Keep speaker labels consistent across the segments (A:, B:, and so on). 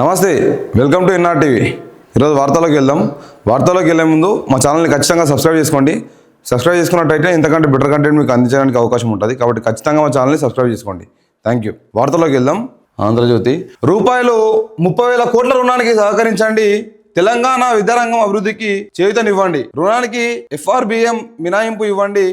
A: నమస్తే welcome to NR TV. ఈరోజు వార్తలోకి వెళ్దాం. వార్తలోకి వెళ్ళే ముందు మా ఛానల్ని ఖచ్చితంగా సబ్స్క్రైబ్ చేసుకోండి. సబ్స్క్రైబ్ చేసుకున్నట్టయితే ఇంతకంటే బెటర్ కంటెంట్ మీకు అందించడానికి అవకాశం ఉంటుంది. కాబట్టి ఖచ్చితంగా మా ఛానల్ని సబ్స్క్రైబ్ చేసుకోండి. థ్యాంక్ యూ వార్తలోకి వెళ్దాం. ఆంధ్రజ్యోతి రూపాయలు ముప్పై వేల కోట్ల రుణానికి సహకరించండి. తెలంగాణ విద్యారంగం అభివృద్ధికి చేయుతనివ్వండి. రుణానికి ఎఫ్ఆర్బిఎం మినాయింపు ఇవ్వండి.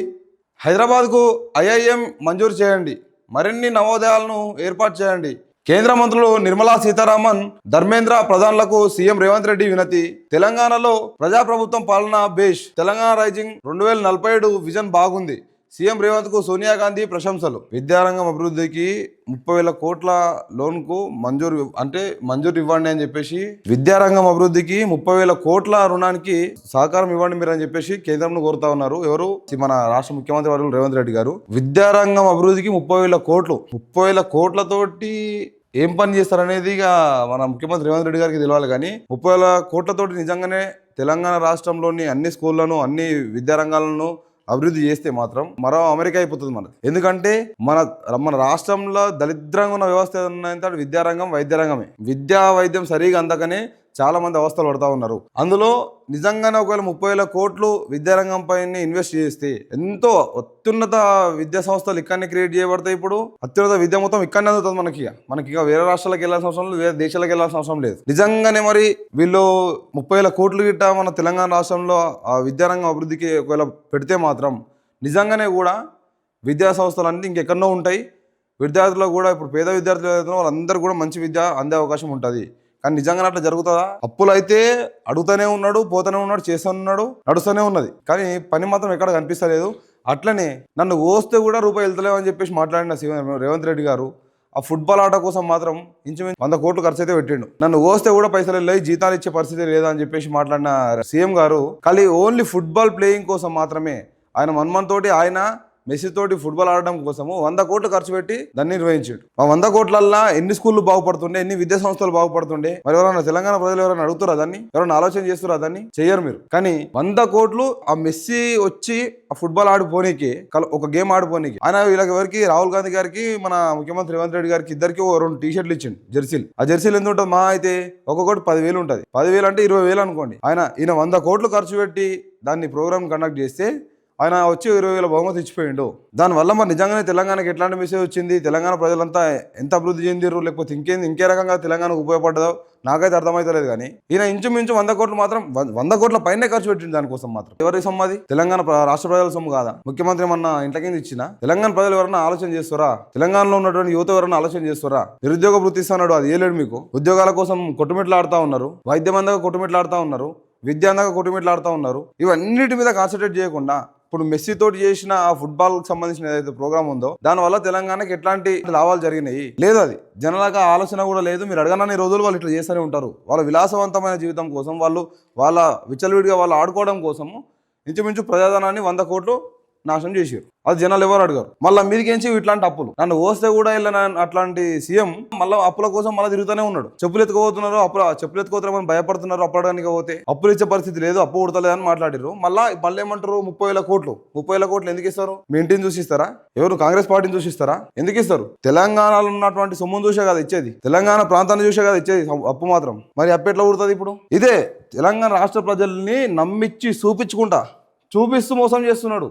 A: హైదరాబాద్కు ఐఐఎం మంజూరు చేయండి. మరిన్ని నవోదయాలను ఏర్పాటు చేయండి. కేంద్ర మంత్రులు నిర్మలా సీతారామన్ ధర్మేంద్ర ప్రధానులకు సీఎం రేవంత్ రెడ్డి వినతి. తెలంగాణలో ప్రజాప్రభుత్వం పాలన బేష్. తెలంగాణ రైజింగ్ రెండు వేల నలభై ఏడు విజన్ బాగుంది. సీఎం రేవంత్కు సోనియా గాంధీ ప్రశంసలు. విద్యారంగం అభివృద్ధికి ముప్పై వేల కోట్ల లోన్కు మంజూరు అంటే మంజూరు ఇవ్వండి అని చెప్పేసి విద్యారంగం అభివృద్ధికి ముప్పై వేల కోట్ల రుణానికి సహకారం ఇవ్వండి మీరు అని చెప్పేసి కేంద్రంను కోరుతా ఉన్నారు. ఎవరు? మన రాష్ట్ర ముఖ్యమంత్రి వర్గులు రేవంత్ రెడ్డి గారు. విద్యారంగం అభివృద్ధికి ముప్పై వేల కోట్లు. ముప్పై వేల కోట్లతోటి ఏం పని చేస్తారనేది ఇక మన ముఖ్యమంత్రి రేవంత్ రెడ్డి గారికి తెలియాలి కానీ ముప్పై వేల కోట్లతోటి నిజంగానే తెలంగాణ రాష్ట్రంలోని అన్ని స్కూళ్ళను అన్ని విద్యారంగాలను అభివృద్ధి చేస్తే మాత్రం మరో అమెరికా అయిపోతుంది మనది. ఎందుకంటే మన మన రాష్ట్రంలో దరిద్రంగా ఉన్న వ్యవస్థ ఏదంటే విద్యారంగం వైద్యరంగమే. విద్యా వైద్యం సరిగా అందకనే చాలామంది అవస్థలు పడతా ఉన్నారు. అందులో నిజంగానే ఒకవేళ ముప్పై వేల కోట్లు విద్యారంగం పైన ఇన్వెస్ట్ చేస్తే ఎంతో అత్యున్నత విద్యా సంస్థలు ఇక్కడనే క్రియేట్ చేయబడతాయి ఇప్పుడు. అత్యున్నత విద్య మొత్తం ఇక్కడనే అందుతుంది మనకి మనకి ఇక వేరే రాష్ట్రాలకు వెళ్ళాల్సిన అవసరం లేదు వేరే దేశాలకు వెళ్ళాల్సిన అవసరం లేదు. నిజంగానే మరి వీళ్ళు ముప్పై వేల కోట్లు గిట్ట మన తెలంగాణ రాష్ట్రంలో ఆ విద్యారంగం అభివృద్ధికి ఒకవేళ పెడితే మాత్రం నిజంగానే కూడా విద్యా సంస్థలు అన్నీ ఇంకెక్కడో ఉంటాయి. విద్యార్థులకు కూడా ఇప్పుడు పేద విద్యార్థులు వాళ్ళందరూ కూడా మంచి విద్య అందే అవకాశం ఉంటుంది. కానీ నిజంగా అట్లా జరుగుతుందా? అప్పులు అయితే అడుగుతూనే ఉన్నాడు పోతూనే ఉన్నాడు చేస్తూనే ఉన్నాడు నడుస్తూనే ఉన్నది. కానీ పని మాత్రం ఎక్కడ కనిపిస్తలేదు. అట్లనే నన్ను ఓస్తే కూడా రూపాయి వెళ్తలేవు అని చెప్పేసి మాట్లాడిన సీఎం రేవంత్ రెడ్డి గారు ఆ ఫుట్బాల్ ఆట కోసం మాత్రం ఇంచుమించు వంద కోట్లు ఖర్చు అయితే పెట్టిండు. నన్ను ఓస్తే కూడా పైసలు వెళ్ళాయి జీతాలు ఇచ్చే పరిస్థితి లేదా అని చెప్పేసి మాట్లాడిన సీఎం గారు ఖాళీ ఓన్లీ ఫుట్బాల్ ప్లేయింగ్ కోసం మాత్రమే ఆయన మన్మన్ తోటి ఆయన మెస్సీ తోటి ఫుట్బాల్ ఆడడం కోసము వంద కోట్లు ఖర్చు పెట్టి దాన్ని నిర్వహించాడు. ఆ వంద కోట్లల్లా ఎన్ని స్కూళ్ళు బాగుపడుతుండే ఎన్ని విద్యా సంస్థలు బాగుపడుతుండే? మరి ఎవరైనా తెలంగాణ ప్రజలు ఎవరైనా అడుగుతారా దాన్ని? ఎవరైనా ఆలోచన చేస్తారా దాన్ని? చేయరు మీరు. కానీ వంద కోట్లు ఆ మెస్సీ వచ్చి ఆ ఫుట్బాల్ ఆడిపోనీకి కల- ఒక గేమ్ ఆడిపోనీకి. ఆయన వీళ్ళకి ఎవరికి? రాహుల్ గాంధీ గారికి మన ముఖ్యమంత్రి రేవంత్ రెడ్డి గారికి ఇద్దరికి ఓ రెండు టీ షర్ట్లు ఇచ్చిండు జెర్సీలు. ఆ జెర్సీలు ఎంత ఉంటుంది మా అయితే? ఒక్కొక్కటి పదివేలు ఉంటుంది. పదివేలు అంటే ఇరవై వేలు అనుకోండి. ఆయన ఈయన వంద కోట్లు ఖర్చు పెట్టి దాన్ని ప్రోగ్రామ్ కండక్ట్ చేస్తే ఆయన వచ్చి ఇరవై వేల బహుమతి ఇచ్చిపోయిండు. దానివల్ల మరి నిజంగానే తెలంగాణకి ఎట్లాంటి మెసేజ్ వచ్చింది? తెలంగాణ ప్రజలంతా ఎంత అభివృద్ధి చెందిరు లేకపోతే ఇంకేంది? ఇంకే రకంగా తెలంగాణకు ఉపయోగపడ్డదో నాకైతే అర్థమవుతలేదు కానీ ఈయన ఇంచుమించు వంద కోట్లు మాత్రం వంద కోట్ల పైనే ఖర్చు పెట్టింది దానికోసం మాత్రం. ఎవరి సొమ్ము అది? తెలంగాణ రాష్ట్ర ప్రజల సొమ్ము కాదా? ముఖ్యమంత్రి మన ఇంట్ల కింద ఇచ్చిన? తెలంగాణ ప్రజలు ఎవరైనా ఆలోచన చేస్తారా? తెలంగాణలో ఉన్నటువంటి యువత ఎవరైనా ఆలోచన చేస్తారా? నిరుద్యోగ వృత్తి ఇస్తున్నాడు అది ఏలేడు మీకు? ఉద్యోగాల కోసం కొట్టుమిట్లాడుతూ ఉన్నారు వైద్యం అందగా కొట్టుమిట్లాడుతూ ఉన్నారు విద్య అందగా కొట్టుమిట్లాడుతూ ఉన్నారు. ఇవన్నిటి మీద కాన్సన్ట్రేట్ చేయకుండా ఇప్పుడు మెస్సీ తోటి చేసిన ఆ ఫుట్బాల్ సంబంధించిన ఏదైతే ప్రోగ్రామ్ ఉందో దానివల్ల తెలంగాణకి ఎట్లాంటి లాభాలు జరిగినాయి? లేదు అది. జనాలకు ఆలోచన కూడా లేదు. మీరు అడగనని రోజులు వాళ్ళు ఇట్లా చేస్తూనే ఉంటారు. వాళ్ళ విలాసవంతమైన జీవితం కోసం వాళ్ళు వాళ్ళ విచ్చలవిడిగా వాళ్ళు ఆడుకోవడం కోసము ఇంచుమించు ప్రజాధనాన్ని వంద కోట్లు నాశనం చేశారు అది జనాలు ఎవరు అడిగారు. మళ్ళీ మీదికించి ఇట్లాంటి అప్పులు? నన్ను ఓస్తే కూడా వెళ్ళిన అట్లాంటి సీఎం మళ్ళీ అప్పుల కోసం మళ్ళీ తిరుగుతూనే ఉన్నాడు. చెప్పులు ఎత్తుకోబోతున్నారు అప్పుల చెప్పులు ఎత్తుకోతారని భయపడుతున్నారు అప్పడానికి పోతే. అప్పులు ఇచ్చే పరిస్థితి లేదు అప్పు ఉడతలేదని మాట్లాడారు మళ్ళీ మళ్ళీ ఏమంటారు? ముప్పై వేల కోట్లు. ముప్పై వేల కోట్లు ఎందుకు ఇస్తారు? మీ ఇంటిని చూసిస్తారా? ఎవరు కాంగ్రెస్ పార్టీని చూసిస్తారా? ఎందుకు ఇస్తారు? తెలంగాణలో ఉన్నటువంటి సొమ్మును చూసే కదా ఇచ్చేది. తెలంగాణ ప్రాంతాన్ని చూసే కదా ఇచ్చేది అప్పు మాత్రం. మరి అప్పు ఎట్లా కుడుతుంది ఇప్పుడు? ఇదే తెలంగాణ రాష్ట్ర ప్రజల్ని నమ్మిచ్చి చూపించుకుంటా. చూపిస్తూ మోసం చేస్తున్నాడు.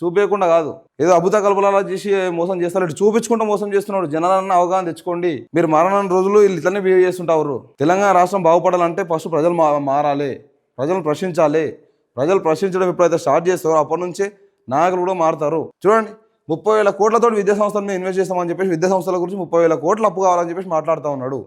A: చూపేయకుండా కాదు. ఏదో అభుత కల్పనలా చేసి మోసం చేస్తాడు. చూపించుకుంటూ మోసం చేస్తున్నాడు. జనాలన్న అవగాహన తెచ్చుకోండి. మీరు మారణ రోజులు వీళ్ళు ఇట్లనే బిహేవ్ చేస్తుంటారు తెలంగాణ రాష్ట్రం బాగుపడాలంటే ఫస్ట్ ప్రజలు మా మారాలి. ప్రజలను ప్రశ్నించాలి. ప్రజలు ప్రశ్నించడం ఎప్పుడైతే స్టార్ట్ చేస్తారో అప్పటి నుంచే నాయకులు కూడా మారుతారు. చూడండి ముప్పై వేల కోట్లతో విద్యా సంస్థల మీద ఇన్వెస్ట్ చేస్తామని చెప్పేసి విద్యా సంస్థల గురించి ముప్పై వేల కోట్ల అప్పు కావాలని చెప్పేసి మాట్లాడుతూ ఉన్నాడు.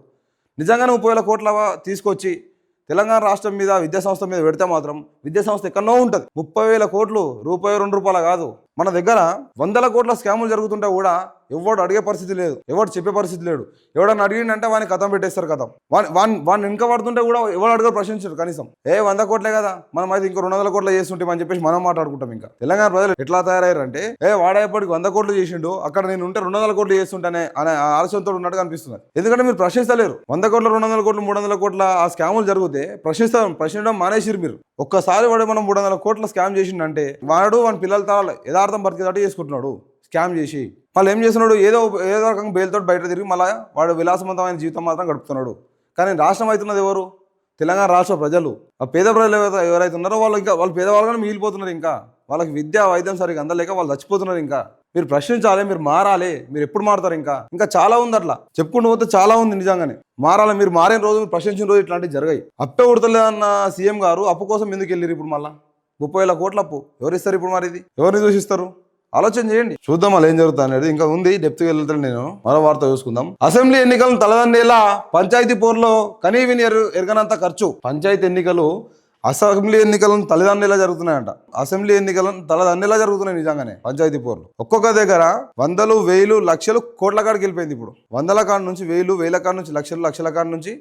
A: నిజంగానే ముప్పై వేల కోట్ల తీసుకొచ్చి తెలంగాణ రాష్ట్రం మీద విద్యా సంస్థ మీద పెడితే మాత్రం విద్యా సంస్థ ఎక్కడో ఉంటుంది. ముప్పై వేల కోట్లు రూపాయి రెండు రూపాయలు కాదు. మన దగ్గర వందల కోట్ల స్కాములు జరుగుతుంటే కూడా ఎవడు అడిగే పరిస్థితి లేదు. ఎవడు చెప్పే పరిస్థితి లేడు ఎవడన్నా అడిగిండంటే వాని కథం పెట్టేస్తారు కథం. వాని వాని వాడిని వెనుక పడుతుంటే కూడా ఎవడు అడగరు ప్రశ్నించరు కనీసం. ఏ వంద కోట్లే కదా మనం అయితే ఇంకో రెండు వందల కోట్లు చేస్తుంటే అని చెప్పేసి మనం మాట్లాడుకుంటాం ఇంకా. తెలంగాణ ప్రజలు ఎట్లా తయారయ్యారంటే ఏ వాడేపటికి వంద కోట్లు చేసిండు అక్కడ నేను ఉంటే రెండు వందల కోట్లు చేస్తుంటానే అనే ఆ ఆలోచనతో ఉన్నట్టుగా అనిపిస్తుంది ఎందుకంటే మీరు ప్రశ్నిస్తలేరు. వంద కోట్ల రెండు వందల కోట్లు మూడు వందల కోట్ల ఆ స్కాములు జరిగితే ప్రశ్నిస్తాం ప్రశ్నించడం మానేసిరు మీరు. ఒక్కసారి వాడు మనం మూడు వందల కోట్ల స్కామ్ చేసిండంటే వాడు వాని పిల్లల తరాలు యథార్థం బతికేటట్టు చేసుకుంటున్నాడు. స్కామ్ చేసి వాళ్ళు ఏం చేస్తున్నాడు? ఏదో ఏదో రకంగా బెయిల్తో బయట తిరిగి మళ్ళీ వాడు విలాసవంతమైన జీవితం మాత్రం గడుపుతున్నాడు. కానీ రాష్ట్రం అవుతున్నది ఎవరు? తెలంగాణ రాష్ట్ర ప్రజలు. ఆ పేద ప్రజలు ఎవరైతే- ఎవరైతే ఉన్నారో వాళ్ళు ఇంకా వాళ్ళు పేదవాళ్ళుగానే మిగిలిపోతున్నారు ఇంకా. వాళ్ళకి విద్య వైద్యం సరిగ్గా అందలేక వాళ్ళు చచ్చిపోతున్నారు ఇంకా. మీరు ప్రశ్నించాలి మీరు మారాలి మీరు ఎప్పుడు మారుతారు ఇంకా? ఇంకా చాలా ఉంది అట్లా. చెప్పుకుంటూ పోతే చాలా ఉంది నిజంగానే. మారాలి మీరు మారిన రోజు మీరు ప్రశ్నించిన రోజు ఇట్లాంటివి జరిగాయి. అప్పే ఉడతలేదన్న సీఎం గారు అప్పు కోసం ఎందుకు వెళ్ళారు ఇప్పుడు మళ్ళీ? ముప్పై వేల కోట్ల అప్పు. ఎవరు ఇస్తారు ఇప్పుడు మరి ఇది? ఎవరిని దూషిస్తారు? ఆలోచన చేయండి. చూద్దాం అలా ఏం జరుగుతుంది అనేది. ఇంకా ఉంది డెప్త్కి వెళ్తాను నేను మరో వార్త చూసుకుందాం. అసెంబ్లీ ఎన్నికలను తలదండేలా పంచాయతీ పోర్లో కనీవిని ఎరగనంత ఖర్చు. పంచాయతీ ఎన్నికలు అసెంబ్లీ ఎన్నికలను తలదండేలా జరుగుతున్నాయంట. అసెంబ్లీ ఎన్నికలను తలదండేలా జరుగుతున్నాయి నిజంగానే పంచాయతీ పోర్లు. ఒక్కొక్క దగ్గర వందలు వేలు లక్షలు కోట్ల కాడికి వెళ్ళిపోయింది ఇప్పుడు. వందల కాడ నుంచి వేలు వేల కాడ నుంచి లక్షలు లక్షల కాడ నుంచి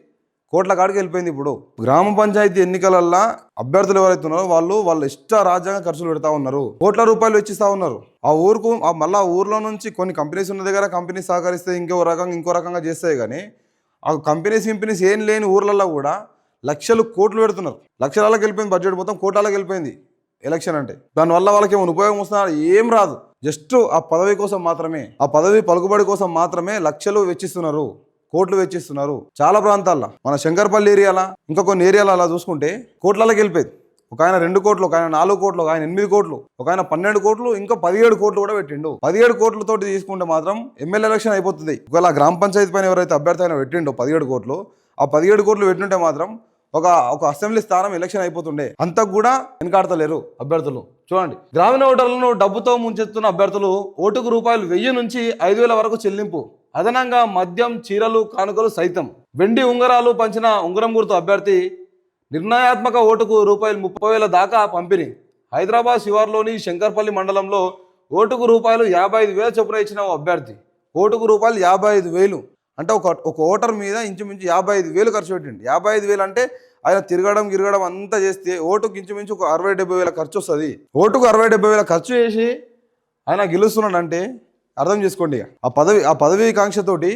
A: కోట్ల కాడికి వెళ్ళిపోయింది ఇప్పుడు. గ్రామ పంచాయతీ ఎన్నికలల్లో అభ్యర్థులు ఎవరైతే ఉన్నారో వాళ్ళు వాళ్ళ ఇష్ట రాజ్యాంగ ఖర్చులు పెడతా ఉన్నారు. కోట్ల రూపాయలు వెచ్చిస్తా ఉన్నారు. ఆ ఊరుకు ఆ ఆ ఊర్లో నుంచి కొన్ని కంపెనీస్ ఉన్న దగ్గర కంపెనీస్ సహకరిస్తే ఇంకో రకంగా ఇంకో రకంగా చేస్తాయి కానీ ఆ కంపెనీస్ కంపెనీస్ ఏం లేని ఊర్లలో కూడా లక్షలు కోట్లు పెడుతున్నారు. లక్షలకు వెళ్ళిపోయింది బడ్జెట్ మొత్తం కోటాలకు వెళ్ళిపోయింది ఎలక్షన్ అంటే. దానివల్ల వాళ్ళకి ఏమైనా ఉపయోగం వస్తున్నా ఏం రాదు. జస్ట్ ఆ పదవి కోసం మాత్రమే ఆ పదవి పలుకుబడి కోసం మాత్రమే లక్షలు వెచ్చిస్తున్నారు కోట్లు వెచ్చిస్తున్నారు చాలా ప్రాంతాల్లో. మన శంకర్పల్లి ఏరియాలా ఇంకా కొన్ని ఏరియాలో అలా చూసుకుంటే కోట్లలోకి వెళ్ళిపోయింది. ఒక ఆయన రెండు కోట్లు ఒక ఆయన నాలుగు కోట్లు ఒక ఆయన ఎనిమిది కోట్లు ఒక ఆయన పన్నెండు కోట్లు ఇంకా పదిహేడు కోట్లు కూడా పెట్టిండు. పదిహేడు కోట్లతోటి తీసుకుంటే మాత్రం ఎమ్మెల్యే ఎలక్షన్ అయిపోతుంది. ఒకవేళ గ్రామ పంచాయతీ పైన ఎవరైతే అభ్యర్థి అయినా పెట్టిండో పదిహేడు కోట్లు ఆ పదిహేడు కోట్లు పెట్టింటే మాత్రం ఒక ఒక అసెంబ్లీ స్థానం ఎలక్షన్ అయిపోతుండే. అంతకు కూడా వెనకాడతలేరు అభ్యర్థులు. చూడండి గ్రామీణ ఓటర్లను డబ్బుతో ముంచెత్తున్న అభ్యర్థులు ఓటుకు రూపాయలు వెయ్యి నుంచి ఐదు వేల వరకు చెల్లింపు. అదనంగా మద్యం చీరలు కానుకలు సైతం. వెండి ఉంగరాలు పంచిన ఉంగరం గుర్తు అభ్యర్థి నిర్ణయాత్మక ఓటుకు రూపాయలు ముప్పై వేల దాకా పంపిణీ. హైదరాబాద్ శివార్లోని శంకర్పల్లి మండలంలో ఓటుకు రూపాయలు యాభై ఐదు వేల చొప్పున ఇచ్చిన ఓ అభ్యర్థి. ఓటుకు రూపాయలు యాభై ఐదు వేలు. అంటే ఒక ఒక ఓటర్ మీద ఇంచుమించు యాభై ఐదు వేలు ఖర్చు పెట్టిండు. యాభై ఐదు వేలు అంటే ఆయన తిరగడం గిరగడం అంతా చేస్తే ఓటుకు ఇంచుమించు ఒక అరవై డెబ్బై వేల ఖర్చు వస్తుంది. ఓటుకు అరవై డెబ్బై వేల ఖర్చు చేసి ఆయన గెలుస్తున్నాడంటే అర్థం చేసుకోండి ఆ పదవి ఆ పదవి కాంక్షతోటి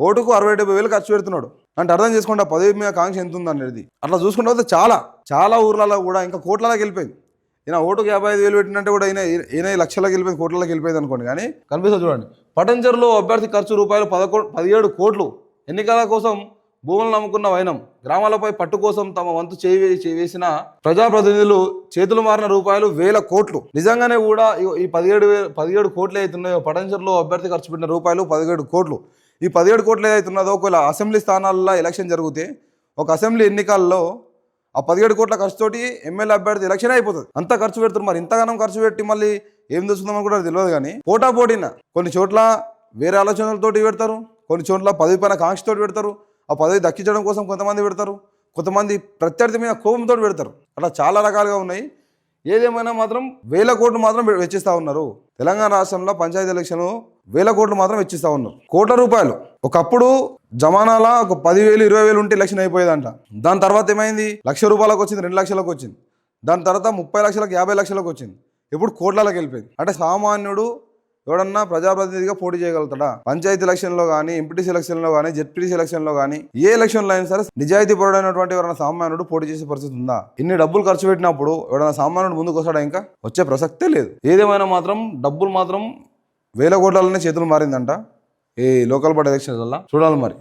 A: ఓటుకు అరవై డెబ్బై వేలు ఖర్చు పెడుతున్నాడు. అంటే అర్థం చేసుకోండి ఆ పదవి మీద కాంక్ష ఎంత ఉంది అనేది అట్లా చూసుకుంటే పోతే చాలా చాలా ఊర్లలో కూడా ఇంకా కోట్లలోకి వెళ్ళిపోయింది. ఈయన ఓటుకు యాభై ఐదు వేలు పెట్టినట్టే కూడా ఈయన ఈయన లక్షలకు వెళ్ళిపోయింది కోట్లలోకి వెళ్ళిపోయింది అనుకోండి. కానీ కనిపిస్తుంది చూడండి పటంచర్లో అభ్యర్థి ఖర్చు రూపాయలు పదకొ పదిహేడు కోట్లు. ఎన్నికల కోసం భూములను నమ్ముకున్న వైనం గ్రామాలపై పట్టు కోసం తమ వంతు చేయి వే- చేయి వేసిన ప్రజాప్రతినిధులు చేతులు మారిన రూపాయలు వేల కోట్లు. నిజంగానే కూడా ఈ పదిహేడు వేల పదిహేడు కోట్లు అవుతున్నాయో పటంచర్లో అభ్యర్థి ఖర్చు పెట్టిన రూపాయలు పదిహేడు కోట్లు. ఈ పదిహేడు కోట్లు ఏదైతున్నదో ఒకవేళ అసెంబ్లీ స్థానాల్లో ఎలక్షన్ జరిగితే ఒక అసెంబ్లీ ఎన్నికల్లో ఆ పదిహేడు కోట్ల ఖర్చుతోటి ఎమ్మెల్యే అభ్యర్థి ఎలక్షన్ అయిపోతుంది. అంత ఖర్చు పెడుతున్నారు. మరి ఇంతగానం ఖర్చు పెట్టి మళ్ళీ ఏం తెలుస్తుందో కూడా తెలియదు కానీ పోటా పోటీన కొన్ని చోట్ల వేరే ఆలోచనలతోటి పెడతారు. కొన్ని చోట్ల పదవి పైన కాంక్షతోటి పెడతారు. ఆ పదవి దక్కించడం కోసం కొంతమంది పెడతారు. కొంతమంది ప్రత్యర్థి మీద కోపంతో పెడతారు. అలా చాలా రకాలుగా ఉన్నాయి. ఏదేమైనా మాత్రం వేల కోట్లు మాత్రం వెచ్చిస్తూ ఉన్నారు. తెలంగాణ రాష్ట్రంలో పంచాయతీ ఎలక్షన్ వేల కోట్లు మాత్రం వెచ్చిస్తూ ఉన్నారు. కోట్ల రూపాయలు. ఒకప్పుడు జమానాల ఒక పదివేలు ఇరవై వేలు ఉంటే ఎలక్షన్ అయిపోయేదంట. దాని తర్వాత ఏమైంది? లక్ష రూపాయలకు వచ్చింది రెండు లక్షలకు వచ్చింది. దాని తర్వాత ముప్పై లక్షలకు యాభై లక్షలకు వచ్చింది. ఇప్పుడు కోట్లలోకి వెళ్ళిపోయింది. అంటే సామాన్యుడు ఎవడన్నా ప్రజాప్రతినిధిగా పోటీ చేయగలుగుతాడా? పంచాయతీ ఎలక్షన్లో కానీ ఎంపీటీసీ ఎలక్షన్లో కానీ జెడ్పీటీసీ ఎలక్షన్లో కానీ ఏ ఎలక్షన్లో అయినా సరే నిజాయితీ పరుడైనటువంటి ఎవరైనా సామాన్యుడు పోటీ చేసే పరిస్థితి ఉందా? ఇన్ని డబ్బులు ఖర్చు పెట్టినప్పుడు ఎవరైనా సామాన్యుడు ముందుకు వస్తాడా ఇంకా? వచ్చే ప్రసక్తే లేదు. ఏదేమైనా మాత్రం డబ్బులు మాత్రం వేల కోట్లలోనే చేతులు మారిందంట. ఈ లోకల్ బడ్ ఎలక్షన్స్ వల్ల చూడాలి మరి.